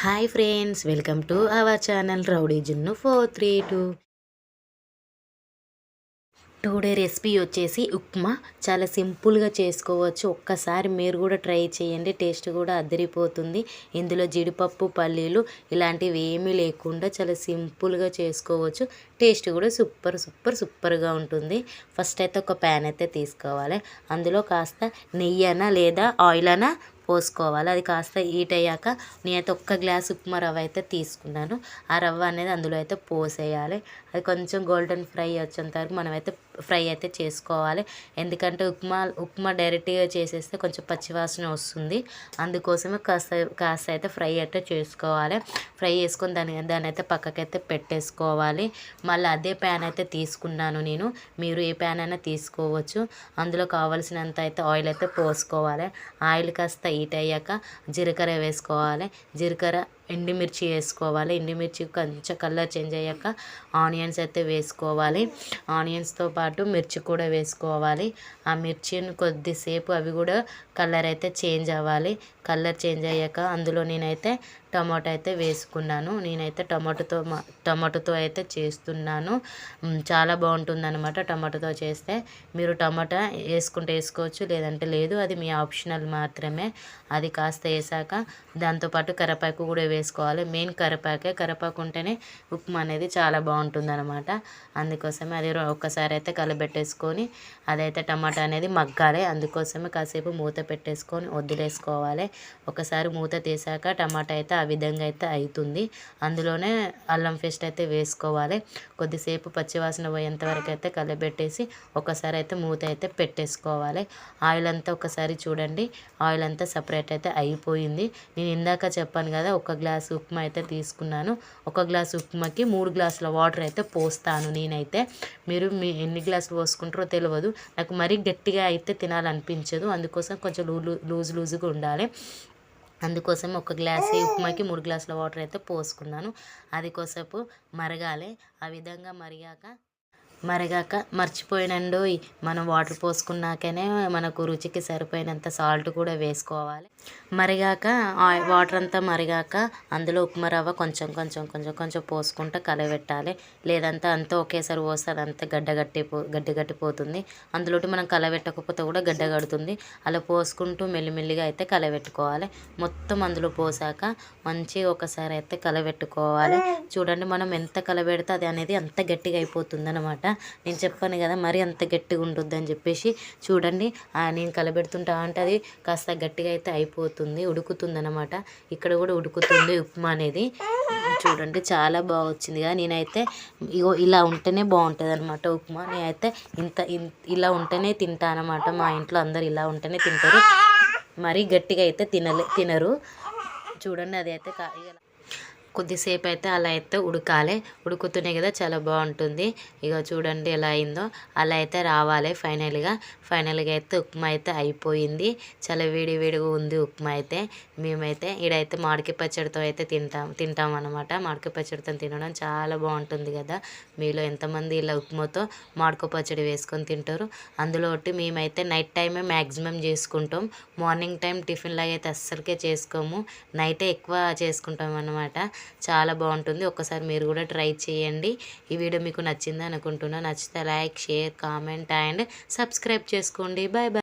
Hi friends welcome to our channel rowdy Junnu four three two. Today recipe వచ్చేసి ఉప్మా. చాలా సింపుల్గా చేసుకోవచ్చు. ఒక్కసారి మీరు కూడా ట్రై చేయండి టేస్ట్ కూడా అదిరిపోతుంది. ఇందులో జీడిపప్పు పల్లీలు ఇలాంటివి ఏమీ లేకుండా చాలా సింపుల్గా చేసుకోవచ్చు. టేస్ట్ కూడా సూపర్ సూపర్ సూపర్గా ఉంటుంది. ఫస్ట్ అయితే ఒక ప్యాన్ అయితే తీసుకోవాలి. అందులో కాస్త నెయ్యి అనా లేదా ఆయిల్ అనా పోసుకోవాలి. అది కాస్త హీట్ అయ్యాక నేనైతే ఒక్క గ్లాస్ ఉప్మా రవ్వ అయితే తీసుకున్నాను. ఆ రవ్వ అనేది అందులో అయితే పోసేయాలి. అది కొంచెం గోల్డెన్ ఫ్రై వచ్చేంత వరకు మనమైతే ఫ్రై అయితే చేసుకోవాలి. ఎందుకంటే ఉప్మా ఉప్మా డైరెక్ట్గా చేసేస్తే కొంచెం పచ్చివాసన వస్తుంది. అందుకోసమే కాస్త కాస్త అయితే ఫ్రై అయితే చేసుకోవాలి. ఫ్రై చేసుకొని దాని దాని అయితే పక్కకైతే పెట్టేసుకోవాలి. మళ్ళీ అదే ప్యాన్ అయితే తీసుకున్నాను నేను. మీరు ఏ ప్యాన్ అయినా తీసుకోవచ్చు. అందులో కావాల్సినంత అయితే ఆయిల్ అయితే పోసుకోవాలి. ఆయిల్ కాస్త హీట్ అయ్యాక జీలకర్ర వేసుకోవాలి. జీలకర్ర ఎండుమిర్చి వేసుకోవాలి. ఎండుమిర్చి కొంచెం కలర్ చేంజ్ అయ్యాక ఆనియన్స్ అయితే వేసుకోవాలి. ఆనియన్స్తో పాటు మిర్చి కూడా వేసుకోవాలి. ఆ మిర్చిని కొద్దిసేపు అవి కూడా కలర్ అయితే చేంజ్ అవ్వాలి. కలర్ చేంజ్ అయ్యాక అందులో నేనైతే టమాటో అయితే వేసుకున్నాను. నేనైతే టమాటోతో టమాటోతో అయితే చేస్తున్నాను. చాలా బాగుంటుందన్నమాట టమాటోతో చేస్తే. మీరు టమాటా వేసుకుంటే వేసుకోవచ్చు లేదంటే లేదు. అది మీ ఆప్షనల్ మాత్రమే. అది కాస్త వేసాక దాంతోపాటు కరివేపాకు కూడా వేసుకోవాలి. మెయిన్ కరివేపాకే కరివేపాకు ఉంటేనే ఉప్మా అనేది చాలా బాగుంటుంది అనమాట అందుకోసమే అది ఒక్కసారి అయితే కలబెట్టేసుకొని అదైతే టమాటా అనేది మగ్గాలి. అందుకోసమే కాసేపు మూత పెట్టేసుకొని వదిలేసుకోవాలి. ఒకసారి మూత తీసాక టమాటా అయితే ఆ విధంగా అయితే అవుతుంది అందులోనే అల్లం పేస్ట్ అయితే వేసుకోవాలి. కొద్దిసేపు పచ్చివాసన పోయేంత వరకు అయితే కలబెట్టేసి ఒకసారి అయితే మూత అయితే పెట్టేసుకోవాలి. ఆయిల్ అంతా ఒకసారి చూడండి. ఆయిల్ అంతా సపరేట్ అయితే అయిపోయింది. నేను ఇందాక చెప్పాను కదా ఒక గ్లాస్ ఉప్మా అయితే తీసుకున్నాను. ఒక గ్లాస్ ఉప్మాకి మూడు గ్లాసుల వాటర్ అయితే పోస్తాను నేనైతే. మీరు మీ ఎన్ని గ్లాసులు పోసుకుంటారో తెలియదు నాకు మరీ గట్టిగా అయితే తినాలనిపించదు. అందుకోసం కొంచెం లూజ్ లూజ్గా ఉండాలి. అందుకోసం ఒక గ్లాస్ ఉప్మాకి మూడు గ్లాసుల వాటర్ అయితే పోసుకున్నాను. అది కోసేపు మరగాలి. ఆ విధంగా మరిగాక మరిగాక మర్చిపోయినండు మనం వాటర్ పోసుకున్నాకనే మనకు రుచికి సరిపోయినంత సాల్ట్ కూడా వేసుకోవాలి. మరిగాక వాటర్ అంతా మరిగాక అందులో ఉప్మా రవ్వ కొంచెం కొంచెం కొంచెం కొంచెం పోసుకుంటూ కలబెట్టాలి లేదంతా అంతా ఒకేసారి పోస్తే అదంతా గడ్డ గట్టిపో గడ్డి గట్టిపోతుంది అందులోటి మనం కలబెట్టకపోతే కూడా గడ్డ కడుతుంది. అలా పోసుకుంటూ మెల్లిమెల్లిగా అయితే కలబెట్టుకోవాలి మొత్తం అందులో పోసాక మంచిగా ఒకసారి అయితే కలబెట్టుకోవాలి చూడండి మనం ఎంత కలబెడితే అది అనేది అంత గట్టిగా అయిపోతుంది అనమాట నేను చెప్పాను కదా మరి అంత గట్టిగా ఉంటుంది అని చెప్పేసి చూడండి. నేను కలబెడుతుంటా అంటే అది కాస్త గట్టిగా అయితే అయిపోతుంది ఉడుకుతుంది అనమాట ఇక్కడ కూడా ఉడుకుతుంది ఉప్మా అనేది. చూడండి చాలా బాగా వచ్చింది కదా. నేనైతే ఇగో ఇలా ఉంటేనే బాగుంటుంది అనమాట ఉప్మా. నేనైతే ఇంత ఇలా ఉంటేనే తింటానమాట మా ఇంట్లో అందరు ఇలా ఉంటేనే తింటారు. మరీ గట్టిగా అయితే తినలే తినరు. చూడండి అది అయితే కొద్దిసేపు అయితే అలా అయితే ఉడకాలి. ఉడుకుతూనే కదా చాలా బాగుంటుంది. ఇక చూడండి ఎలా అయిందో. అలా అయితే రావాలి ఫైనల్గా. ఫైనల్గా అయితే ఉప్మా అయితే అయిపోయింది. చాలా వేడి వేడిగా ఉంది ఉప్మా అయితే. మేమైతే ఈడైతే మామిడికాయ పచ్చడితో అయితే తింటాం తింటాం అనమాట మామిడికాయ పచ్చడితో తినడం చాలా బాగుంటుంది కదా. మీలో ఎంతమంది ఇలా ఉప్మాతో మామిడికాయ పచ్చడి వేసుకొని తింటారు? అందులో ఒకటి మేమైతే నైట్ టైమే మ్యాక్సిమం చేసుకుంటాం. మార్నింగ్ టైం టిఫిన్ లాగా అయితే అస్సలకే చేసుకోము. నైటే ఎక్కువ చేసుకుంటాం అనమాట చాలా బాగుంటుంది. ఒక్కసారి మీరు కూడా ట్రై చేయండి. ఈ వీడియో మీకు నచ్చింది అనుకుంటున్నా నచ్చితే like share comment and subscribe చేసుకోండి. Bye bye